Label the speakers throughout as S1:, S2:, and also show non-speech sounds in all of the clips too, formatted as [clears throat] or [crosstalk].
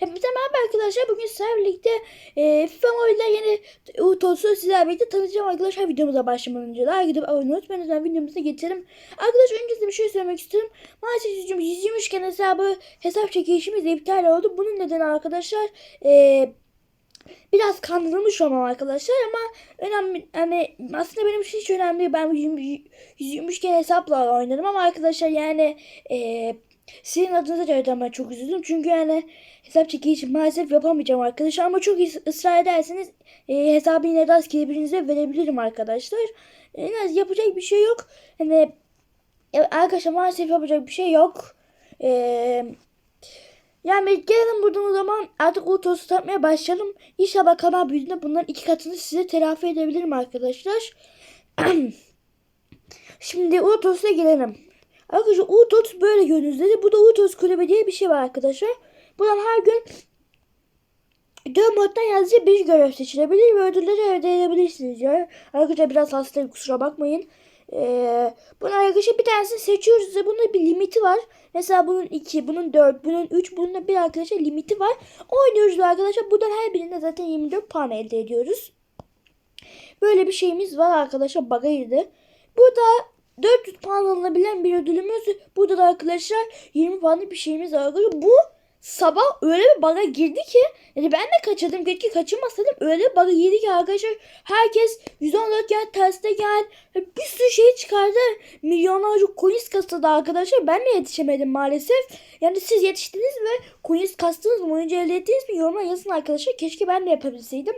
S1: Hepinize merhaba arkadaşlar. Bugün sizlerle birlikte e, FIFA Mobile'den yeni Utos'u sizlerle birlikte tanıtacağım arkadaşlar. Videomuza başlamadan önce like gidip abone unutmayın. Videomuza geçelim. Arkadaşlar öncesinde bir şey söylemek istiyorum. Maalesef 123 iken hesabı hesap çekilişimiz iptal oldu. Bunun nedeni arkadaşlar e, biraz kandırılmış olmam arkadaşlar ama önemli hani aslında benim için hiç önemli değil. Ben 123 iken hesapla oynarım ama arkadaşlar yani eee sizin adınıza gerçekten ben çok üzüldüm. Çünkü yani hesap çekişi maalesef yapamayacağım arkadaşlar. Ama çok ısrar ederseniz e, hesabı yine rastgele birinize verebilirim arkadaşlar. E, yani yapacak bir şey yok. Hani ya arkadaşlar maalesef yapacak bir şey yok. E, yani gelin buradan o zaman artık Utos'u satmaya başlayalım. İnşallah kanal büyüdüğünde bunların iki katını size telafi edebilirim arkadaşlar. [clears throat] Şimdi Utos'a gelelim. Arkadaşlar Utos böyle gördüğünüzde bu da Utos kulübü diye bir şey var arkadaşlar. Buradan her gün Görev moddan yalnızca bir görev seçilebilir ve ödülleri elde edebilirsiniz diyor. Arkadaşlar biraz hastayım kusura bakmayın. Ee, bunu arkadaşlar bir tanesini seçiyoruz ve bunun bir limiti var. Mesela bunun 2, bunun 4, bunun 3, bunun da bir arkadaşlar limiti var. Oynuyoruz arkadaşlar. Buradan her birinde zaten 24 puan elde ediyoruz. Böyle bir şeyimiz var arkadaşlar. Girdi. Burada 400 puan alınabilen bir ödülümüz. Burada da arkadaşlar 20 puanlık bir şeyimiz var. Bu sabah öyle bir bug'a girdi ki yani ben de kaçırdım. Keşke kaçırmasaydım. Öyle bir bug'a girdi ki arkadaşlar herkes 114 gel terste gel. Bir sürü şey çıkardı. Milyonlarca coins kastada arkadaşlar. Ben de yetişemedim maalesef. Yani siz yetiştiniz ve coins kastınız mı? Oyuncu elde ettiniz mi? Yoruma yazın arkadaşlar. Keşke ben de yapabilseydim.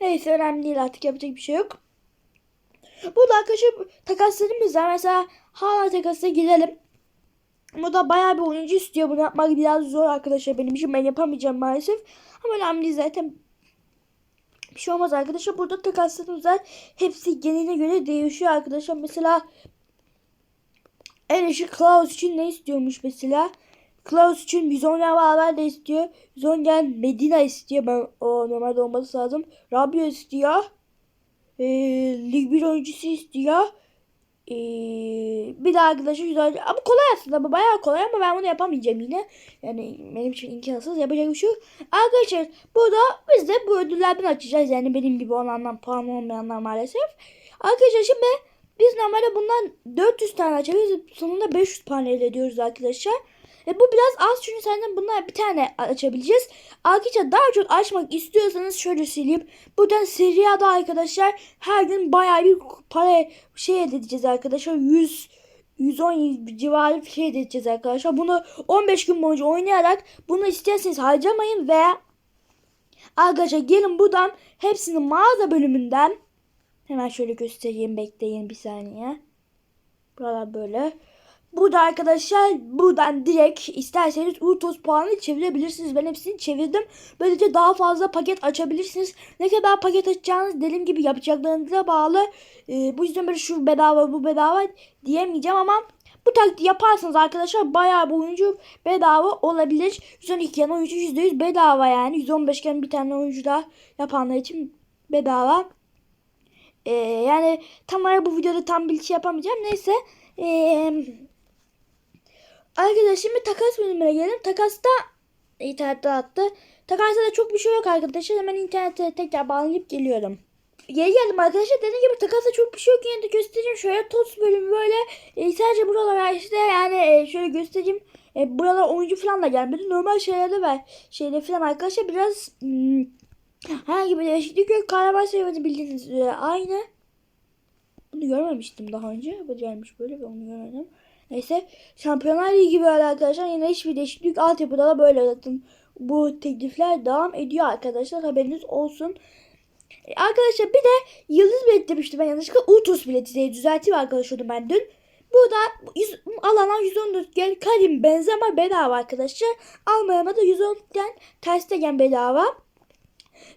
S1: Neyse önemli değil artık yapacak bir şey yok. Burada arkadaşlar takaslarımız var. Mesela hala takasına gidelim. Bu da bayağı bir oyuncu istiyor. Bunu yapmak biraz zor arkadaşlar benim için. Ben yapamayacağım maalesef. Ama önemli zaten. Bir şey olmaz arkadaşlar. Burada takaslarımız var. Hepsi geneline göre değişiyor arkadaşlar. Mesela en eşi Klaus için ne istiyormuş mesela? Klaus için Bizongen beraber de istiyor. Bizongen Medina istiyor. Ben o normalde olması lazım. Rabio istiyor. Ee, lig bir oyuncusu istiyor. Ee, bir daha arkadaşlar güzel. Ama kolay aslında. Bu bayağı kolay ama ben bunu yapamayacağım yine. Yani benim için imkansız. Yapacak bir şey. Arkadaşlar burada biz de bu ödüllerden açacağız. Yani benim gibi olanlar puan olmayanlar maalesef. Arkadaşlar şimdi biz normalde bundan 400 tane açabiliriz. Sonunda 500 puan elde ediyoruz arkadaşlar. E bu biraz az çünkü senden bunlar bir tane açabileceğiz. Arkadaşlar daha çok açmak istiyorsanız şöyle söyleyeyim. Buradan Seria'da arkadaşlar her gün bayağı bir para şey edeceğiz arkadaşlar. 100 110 civarı bir şey edeceğiz arkadaşlar. Bunu 15 gün boyunca oynayarak bunu isterseniz harcamayın veya arkadaşlar gelin buradan hepsini mağaza bölümünden hemen şöyle göstereyim bekleyin bir saniye. Buralar böyle. Burada arkadaşlar buradan direkt isterseniz Utos puanı çevirebilirsiniz. Ben hepsini çevirdim. Böylece daha fazla paket açabilirsiniz. Ne kadar paket açacağınız dediğim gibi yapacaklarınıza bağlı. Ee, bu yüzden böyle şu bedava bu bedava diyemeyeceğim ama bu taktiği yaparsanız arkadaşlar bayağı bir oyuncu bedava olabilir. 112 yan oyuncu %100 bedava yani. 115 iken bir tane oyuncu da yapanlar için bedava. Ee, yani tam olarak bu videoda tam şey yapamayacağım. Neyse. Eee... Arkadaşlar şimdi takas bölümüne gelelim. Takasta internette attı. Takasta da çok bir şey yok arkadaşlar. Hemen internete tekrar bağlanıp geliyorum. Geri geldim arkadaşlar. Dediğim gibi takasta çok bir şey yok. Yine de göstereyim. Şöyle TOTS bölümü böyle. E, sadece buralara işte yani e, şöyle göstereyim. E, buralar oyuncu falan da gelmedi. Normal şeylerde var. Şeyde falan arkadaşlar biraz hmm, herhangi bir değişiklik yok. Kahraman seviyesi bildiğiniz üzere aynı. Bunu görmemiştim daha önce. Bu gelmiş böyle ve onu görmedim. Neyse Şampiyonlar Ligi böyle arkadaşlar yine hiçbir değişiklik altyapıda da böyle zaten bu teklifler devam ediyor arkadaşlar haberiniz olsun. E, arkadaşlar bir de yıldız bilet demiştim ben yanlışlıkla Ultus bileti diye düzelteyim arkadaşlar ben dün. Burada 100, alana 114 gel Karim Benzema bedava arkadaşlar. Almayana da 114 gen Terstegen bedava.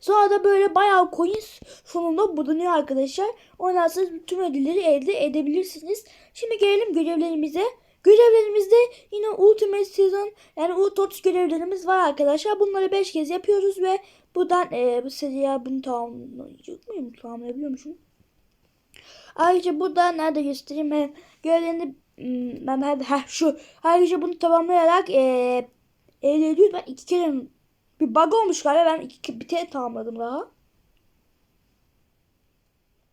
S1: Sonra da böyle bayağı coins sonunda bulunuyor arkadaşlar. Ondan sonra tüm ödülleri elde edebilirsiniz. Şimdi gelelim görevlerimize. Görevlerimizde yine Ultimate Season yani Ultots görevlerimiz var arkadaşlar. Bunları 5 kez yapıyoruz ve buradan e, bu seriye bunu tamamlayacak mıyım? Tamamlayabiliyormuşum. Ayrıca burada nerede göstereyim? He, görevlerini hmm, ben he, he, şu. Ayrıca bunu tamamlayarak e, elde ediyoruz. Ben iki kere Bir bug olmuş galiba. Ben iki, bir tane tamamladım daha.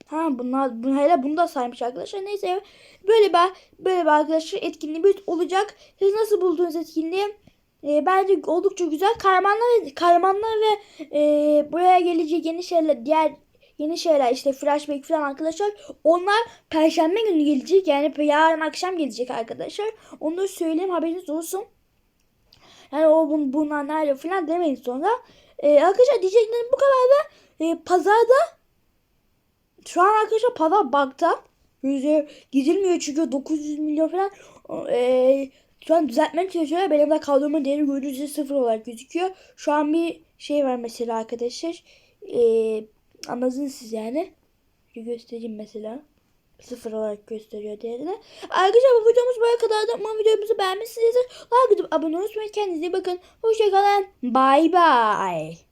S1: Ha bunlar bunu hele bunu da saymış arkadaşlar. Neyse böyle bir böyle bir arkadaşlar etkinliğimiz olacak. Siz nasıl buldunuz etkinliği? Ee, bence oldukça güzel. Kahramanlar kahramanlar ve e, buraya gelecek yeni şeyler diğer yeni şeyler işte flashback falan arkadaşlar. Onlar perşembe günü gelecek. Yani yarın akşam gelecek arkadaşlar. Onu söyleyeyim haberiniz olsun. Bun, bunlar nerede falan demeyin sonra. Ee, arkadaşlar diyeceklerim bu kadar da e, pazarda şu an arkadaşlar pazar bakta. Yüzde gidilmiyor çünkü 900 milyon falan. E, şu an düzeltmeye çalışıyorlar. Benim de kaldırma değeri gördüğünüz üzere sıfır olarak gözüküyor. Şu an bir şey var mesela arkadaşlar. E, anladınız siz yani. Bir göstereyim mesela. Sıfır olarak gösteriyor değerini. Arkadaşlar bu videomuz buraya kadar da umarım videomuzu beğenmişsinizdir. Like abone olmayı. Kendinize iyi bakın. Hoşçakalın. Bye bye.